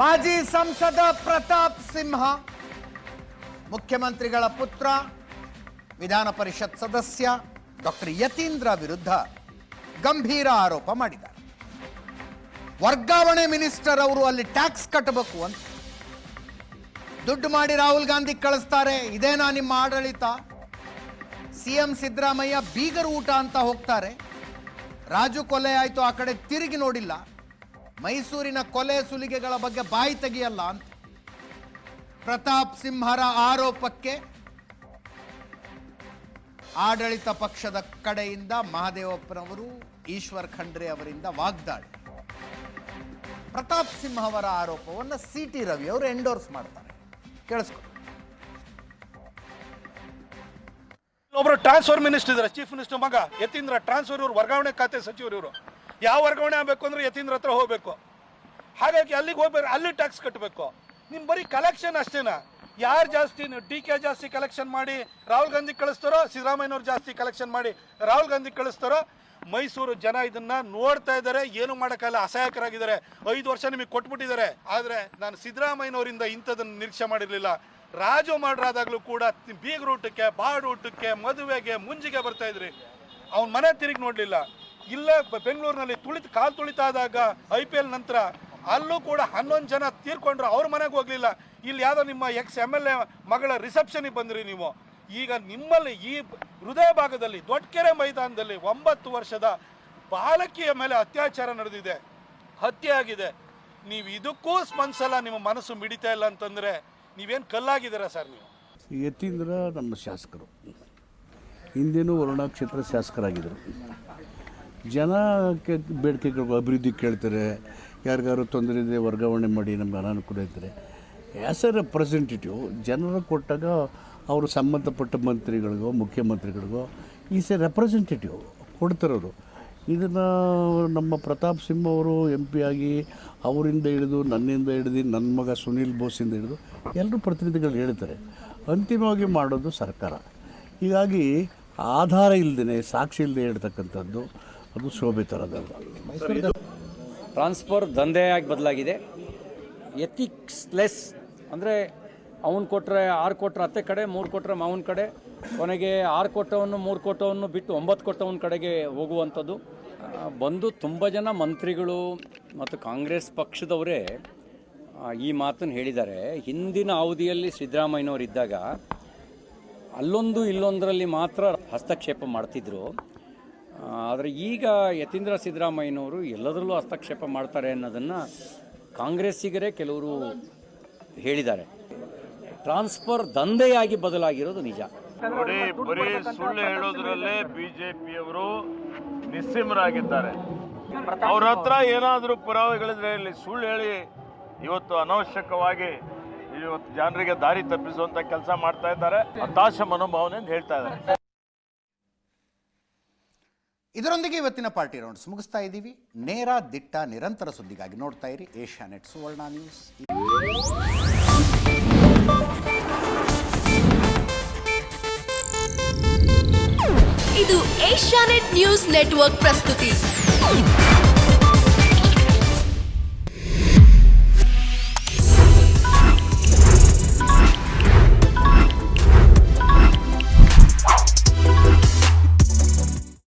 ಮಾಜಿ ಸಂಸದ ಪ್ರತಾಪ್ ಸಿಂಹ, ಮುಖ್ಯಮಂತ್ರಿಗಳ ಪುತ್ರ, ವಿಧಾನ ಪರಿಷತ್ ಸದಸ್ಯ ಡಾಕ್ಟರ್ ಯತೀಂದ್ರ ವಿರುದ್ಧ ಗಂಭೀರ ಆರೋಪ ಮಾಡಿದ್ದಾರೆ. ವರ್ಗಾವಣೆ ಮಿನಿಸ್ಟರ್ ಅವರು ಅಲ್ಲಿ ಟ್ಯಾಕ್ಸ್ ಕಟ್ಟಬೇಕು ಅಂತ. ದುಡ್ಡು ಮಾಡಿ ರಾಹುಲ್ ಗಾಂಧಿ ಕಳಿಸ್ತಾರೆ, ಇದೇನಾ ನಿಮ್ಮ ಆಡಳಿತ? ಸಿಎಂ ಸಿದ್ದರಾಮಯ್ಯ ಬೀಗರು ಊಟ ಅಂತ ಹೋಗ್ತಾರೆ. ರಾಜು ಕೊಲೆ ಆಯಿತು, ಆ ಕಡೆ ತಿರುಗಿ ನೋಡಿಲ್ಲ. ಮೈಸೂರಿನ ಕೊಲೆ ಸುಲಿಗೆಗಳ ಬಗ್ಗೆ ಬಾಯಿ ತೆಗೆಯಲ್ಲ ಅಂತ. ಪ್ರತಾಪ್ ಸಿಂಹರ ಆರೋಪಕ್ಕೆ ಆಡಳಿತ ಪಕ್ಷದ ಕಡೆಯಿಂದ ಮಹದೇವಪ್ಪನವರು, ಈಶ್ವರ್ ಖಂಡ್ರೆ ಅವರಿಂದ ವಾಗ್ದಾಳಿ. ಪ್ರತಾಪ್ ಸಿಂಹ ಅವರ ಆರೋಪವನ್ನು ಸಿ ಟಿ ರವಿ ಅವರು ಎಂಡೋರ್ಸ್ ಮಾಡ್ತಾರೆ. ಕೇಳಿಸ್ಕೊ ಒಬ್ಬರು ಟ್ರಾನ್ಸ್ಫರ್ ಮಿನಿಸ್ಟರ್ ಇದ್ದಾರೆ ಚೀಫ್ ಮಿನಿಸ್ಟರ್ ಮಗ ಯತೀಂದ್ರ ಟ್ರಾನ್ಸ್ಫರ್ ಇವರು, ವರ್ಗಾವಣೆ ಖಾತೆ ಸಚಿವರು ಇವರು. ಯಾವ ವರ್ಗಾವಣೆ ಆಗಬೇಕು ಅಂದ್ರೆ ಯತೀಂದ್ರ ಹತ್ರ ಹೋಗ್ಬೇಕು. ಹಾಗಾಗಿ ಅಲ್ಲಿಗೆ ಹೋಗ್ಬೇಕು, ಅಲ್ಲಿ ಟ್ಯಾಕ್ಸ್ ಕಟ್ಟಬೇಕು ನಿಮ್ ಬರೀ ಕಲೆಕ್ಷನ್ ಅಷ್ಟೇನಾ? ಯಾರು ಜಾಸ್ತಿ ಡಿ ಕೆ ಜಾಸ್ತಿ ಕಲೆಕ್ಷನ್ ಮಾಡಿ ರಾಹುಲ್ ಗಾಂಧಿ ಕಳಿಸ್ತಾರೋ, ಸಿದ್ದರಾಮಯ್ಯನವ್ರು ಜಾಸ್ತಿ ಕಲೆಕ್ಷನ್ ಮಾಡಿ ರಾಹುಲ್ ಗಾಂಧಿ ಕಳಿಸ್ತಾರೋ, ಮೈಸೂರು ಜನ ಇದನ್ನ ನೋಡ್ತಾ ಇದ್ದಾರೆ, ಏನು ಮಾಡೋಕ್ಕಲ್ಲ ಅಸಹಾಯಕರಾಗಿದ್ದಾರೆ. ಐದು ವರ್ಷ ನಿಮಗೆ ಕೊಟ್ಬಿಟ್ಟಿದ್ದಾರೆ. ಆದರೆ ನಾನು ಸಿದ್ದರಾಮಯ್ಯನವರಿಂದ ಇಂಥದನ್ನು ನಿರೀಕ್ಷೆ ಮಾಡಿರಲಿಲ್ಲ. ರಾಜು ಮಾಡ್ರಾದಾಗಲೂ ಕೂಡ ಬೀಗರೂಟಕ್ಕೆ ಬಾಡೂಟಕ್ಕೆ ಮದುವೆಗೆ, ಮುಂಜಿಗೆ ಬರ್ತಾ ಇದ್ರಿ. ಅವ್ನ ಮನೆ ತಿರುಗಿ ನೋಡಲಿಲ್ಲ. ಇಲ್ಲೇ ಬೆಂಗಳೂರಿನಲ್ಲಿ ತುಳಿತ ಕಾಲು ತುಳಿತಾದಾಗ ಐ ಪಿ ಎಲ್ ನಂತರ ಅಲ್ಲೂ ಕೂಡ ಹನ್ನೊಂದು ಜನ ತೀರ್ಕೊಂಡ್ರು, ಅವ್ರ ಮನೆಗೆ ಹೋಗ್ಲಿಲ್ಲ. ಇಲ್ಲಿ ಯಾವುದೋ ನಿಮ್ಮ ಎಕ್ಸ್ ಎಂ ಎಲ್ ಎ ಮಗಳ ರಿಸೆಪ್ಷನಿಗೆ ಬಂದ್ರಿ ನೀವು. ಈಗ ನಿಮ್ಮಲ್ಲಿ ಈ ಹೃದಯ ಭಾಗದಲ್ಲಿ ದೊಡ್ಡಕೆರೆ ಮೈದಾನದಲ್ಲಿ ಒಂಬತ್ತು ವರ್ಷದ ಬಾಲಕಿಯ ಮೇಲೆ ಅತ್ಯಾಚಾರ ನಡೆದಿದೆ. ಹತ್ಯೆ ಆಗಿದೆ. ನೀವು ಇದಕ್ಕೂ ಸ್ಪಂದಿಸಲ್ಲ, ನಿಮ್ಮ ಮನಸ್ಸು ಮಿಡಿತಾ ಇಲ್ಲ ಅಂತಂದ್ರೆ ನೀವೇನು ಕಲ್ಲಾಗಿದ್ದೀರಾ ಸರ್ ನೀವು? ಯತೀಂದ್ರ ನಮ್ಮ ಶಾಸಕರು. ಹಿಂದೇನು ವರುಣಾ ಕ್ಷೇತ್ರ ಶಾಸಕರಾಗಿದ್ದರು. ಜನಕ್ಕೆ ಬೇಡಿಕೆಗಳು ಅಭಿವೃದ್ಧಿ ಕೇಳ್ತಾರೆ ಯಾರಿಗಾರು ತೊಂದರೆ ಇದೆ ವರ್ಗಾವಣೆ ಮಾಡಿ ನಮ್ಗೆ ಅನಾನುಕೂಲ ಇದ್ದರೆ ಆ್ಯಸ್ ಎ ರೆಪ್ರೆಸೆಂಟೇಟಿವ್ ಜನರು ಕೊಟ್ಟಾಗ ಅವರು ಸಂಬಂಧಪಟ್ಟ ಮಂತ್ರಿಗಳಿಗೋ, ಮುಖ್ಯಮಂತ್ರಿಗಳಿಗೋ ಈಸ್ ಎ ರೆಪ್ರೆಸೆಂಟೇಟಿವ್ ಕೊಡ್ತಾರವರು ಇದನ್ನು ನಮ್ಮ ಪ್ರತಾಪ್ ಸಿಂಹ ಅವರು ಎಂ ಪಿ ಆಗಿ ಅವರಿಂದ ಹಿಡಿದು ನನ್ನಿಂದ ಹಿಡಿದು ನನ್ನ ಮಗ ಸುನೀಲ್ ಬೋಸಿಂದ ಹಿಡಿದು ಎಲ್ಲರೂ ಪ್ರತಿನಿಧಿಗಳು ಹೇಳ್ತಾರೆ. ಅಂತಿಮವಾಗಿ ಮಾಡೋದು ಸರ್ಕಾರ. ಹೀಗಾಗಿ ಆಧಾರ ಇಲ್ಲದೇ ಸಾಕ್ಷಿ ಇಲ್ಲದೆ ಹೇಳ್ತಕ್ಕಂಥದ್ದು ಅದು ಶೋಭೆ ತರದಲ್ಲ. ಟ್ರಾನ್ಸ್ಫರ್ ದಂಧೆಯಾಗಿ ಬದಲಾಗಿದೆ. ಎಥಿಕ್ಸ್ಲೆಸ್ ಅಂದರೆ ಅವನು ಕೊಟ್ಟರೆ ಆರು ಕೊಟ್ಟರೆ ಅತ್ತೆ ಕಡೆ, ಮೂರು ಕೊಟ್ಟರೆ ಮಾವನ ಕಡೆ. ಕೊನೆಗೆ ಆರು ಕೊಟ್ಟವನ್ನು ಮೂರು ಕೊಟ್ಟವನ್ನು ಬಿಟ್ಟು ಒಂಬತ್ತು ಕೊಟ್ಟವನ ಕಡೆಗೆ ಹೋಗುವಂಥದ್ದು. ಬಂದು ತುಂಬ ಜನ ಮಂತ್ರಿಗಳು ಮತ್ತು ಕಾಂಗ್ರೆಸ್ ಪಕ್ಷದವರೇ ಈ ಮಾತನ್ನು ಹೇಳಿದ್ದಾರೆ. ಹಿಂದಿನ ಅವಧಿಯಲ್ಲಿ ಸಿದ್ದರಾಮಯ್ಯನವರು ಇದ್ದಾಗ ಅಲ್ಲೊಂದು ಇಲ್ಲೊಂದರಲ್ಲಿ ಮಾತ್ರ ಹಸ್ತಕ್ಷೇಪ ಮಾಡ್ತಿದ್ರು. ಆದರೆ ಈಗ ಯತೀಂದ್ರ ಸಿದ್ದರಾಮಯ್ಯನವರು ಎಲ್ಲದರಲ್ಲೂ ಹಸ್ತಕ್ಷೇಪ ಮಾಡ್ತಾರೆ ಅನ್ನೋದನ್ನು ಕಾಂಗ್ರೆಸ್ಸಿಗರೇ ಕೆಲವರು ಹೇಳಿದ್ದಾರೆ. ಟ್ರಾನ್ಸ್ಫರ್ ದಂಧೆಯಾಗಿ ಬದಲಾಗಿರೋದು ನಿಜ. ನೋಡಿ, ಬರೀ ಸುಳ್ಳು ಹೇಳೋದ್ರಲ್ಲೇ ಬಿಜೆಪಿಯವರು ನಿಸ್ಸೀಮರಾಗಿದ್ದಾರೆ. ಅವ್ರ ಹತ್ರ ಏನಾದರೂ ಪುರಾವೆಗಳಿದ್ರೆ ಇಲ್ಲಿ ಸುಳ್ಳು ಹೇಳಿ, ಇವತ್ತು ಅನವಶ್ಯಕವಾಗಿ ಇವತ್ತು ಜನರಿಗೆ ದಾರಿ ತಪ್ಪಿಸುವಂತ ಕೆಲಸ ಮಾಡ್ತಾ ಇದ್ದಾರೆ. ಹತಾಶ ಮನೋಭಾವನೆ ಅಂತ ಹೇಳ್ತಾ ಇದ್ದಾರೆ. ಇದರೊಂದಿಗೆ ಇವತ್ತಿನ ಪಾರ್ಟಿ ರೌಂಡ್ಸ್ ಮುಗಿಸ್ತಾ ಇದ್ದೀವಿ. ನೇರ ದಿಟ್ಟ ನಿರಂತರ ಸುದ್ದಿಗಾಗಿ ನೋಡ್ತಾ ಇರಿ. Asianet Suvarna news. ಇದು ಏಷ್ಯಾನೆಟ್ ನ್ಯೂಸ್ ನೆಟ್ವರ್ಕ್ ಪ್ರಸ್ತುತಿ.